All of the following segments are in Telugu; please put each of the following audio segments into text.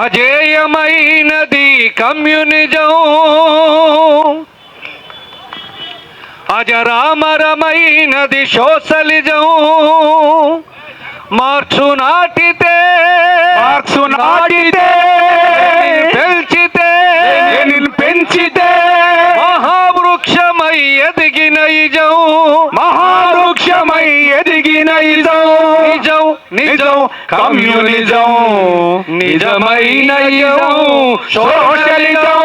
అజేయమైనది కమ్యూనిజం. అజరామరమైనది సోషలిజం. మార్చు నాటితే మార్క్సు నాటితే పెంచితే పెంచితే మహావృక్షమై ఎదిగిన ఇజం మహావృక్షమై ఎదిగిన ఇజం నిజం నిజం కమ్యూనిజం నిజమైన సోషలిజం.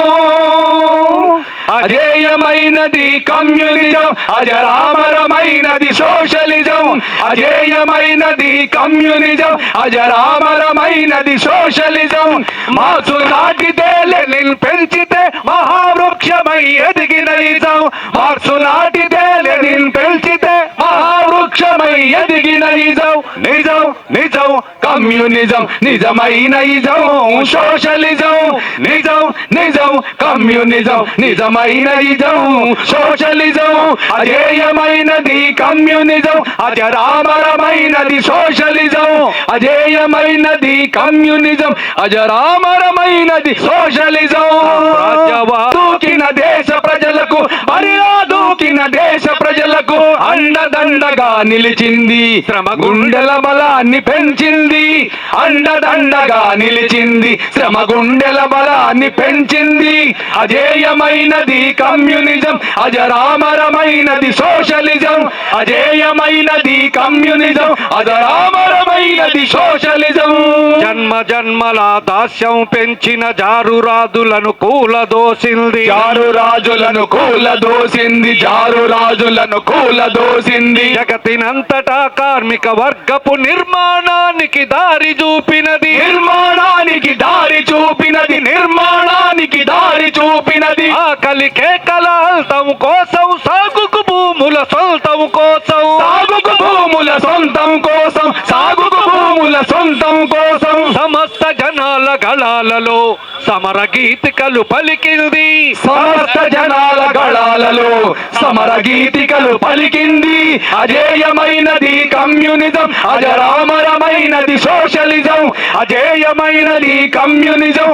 అజేయమైనది కమ్యూనిజం అజరామరమైనది సోషలిజం. అజేయమైనది కమ్యూనిజం అజరామరమైనది సోషలిజం. మాసు నాటితే లెనిన్ పెంచితే మహావృక్షమై ఎదిగిన నిజం. మార్క్సు నాటితే లెనిన్ పెంచితే మహావృక్షమై ఎదిగిన నిజం నిజం నిజం కమ్యూనిజం నిజమైన నిజం సోషలిజం నిజం నిజం కమ్యూనిజం నిజమైన నిజం సోషలిజం అజేయమైనది కమ్యూనిజం అజరామరమైనది సోషలిజం అజేయమైనది కమ్యూనిజం అజరామరమైనది సోషలిజం. ప్రజలకు అండదండగా నిలిచింది. శ్రమ గుండెల బలాన్ని పెంచింది. అండదండగా నిలిచింది. శ్రమ గుండెల బలాన్ని పెంచింది. అజేయమైనది కమ్యూనిజం అజరామరమైనది సో అజేయమైనది కమ్యూనిజం అజరామరమైనది సోషలిజం. జన్మ జన్మల దాస్యం పెంచిన జారురాదులను కూలదోసింది. జారు రాజులను కూల దోసింది జారు రాజులను కూల దోసింది జగతినంతటా కార్మిక వర్గపు నిర్మాణానికి దారి చూపినది. నిర్మాణానికి దారి చూపినది నిర్మాణానికి దారి చూపినది. ఆకలి కేకల అల్తం కోసం సాగుకు భూముల సొంతం కోసం సాగుకు భూముల సొంతం కోసం సాగుకు భూముల సొంతం కోసం. సమస్త జనాల గళాలలో సమర గీతికలు పలికింది. సమస్త జనాల గళాలలో సమర గీతికలు పలికింది. అజేయమైనది కమ్యూనిజం అజరామరమైనది సోషలిజం అజేయమైనది కమ్యూనిజం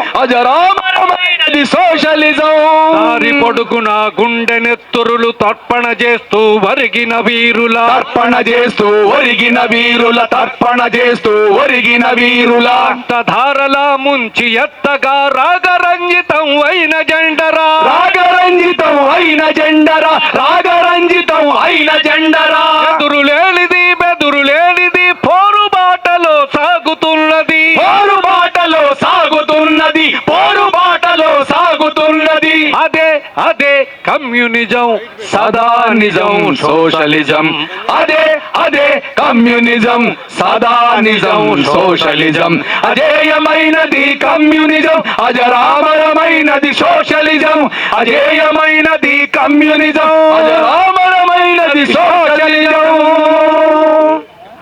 అజరామరమైనది సోషలిజం. దారి పొడుగున గుండె నెత్తురులు తర్పణ చేస్తూ వరిగిన వీరుల. తర్పణ చేస్తూ ఒరిగిన వీరుల తర్పణ చేస్తూ ఒరిగిన వీరుల. ధారలా ముంచి ఎత్తగా రాగరంజితం అయిన జెండరా. రాగరంజితం అయిన జెండరా రాగరంజితం అయిన జెండరా. ఎదురు లేనిది బెదురు లేనిది పోరు బాటలో సాగుతున్నది. పోరు బాటలో సాగుతున్నది ఉన్నది. అదే అదే కమ్యూనిజం సదా నిజం సోషలిజం. అదే అదే కమ్యూనిజం సదా నిజం సోషలిజం. అజేయమైనది కమ్యూనిజం అజరామరమైనది సోషలిజం. అజేయమైనది కమ్యూనిజం అజరామరమైనది సోషలిజం.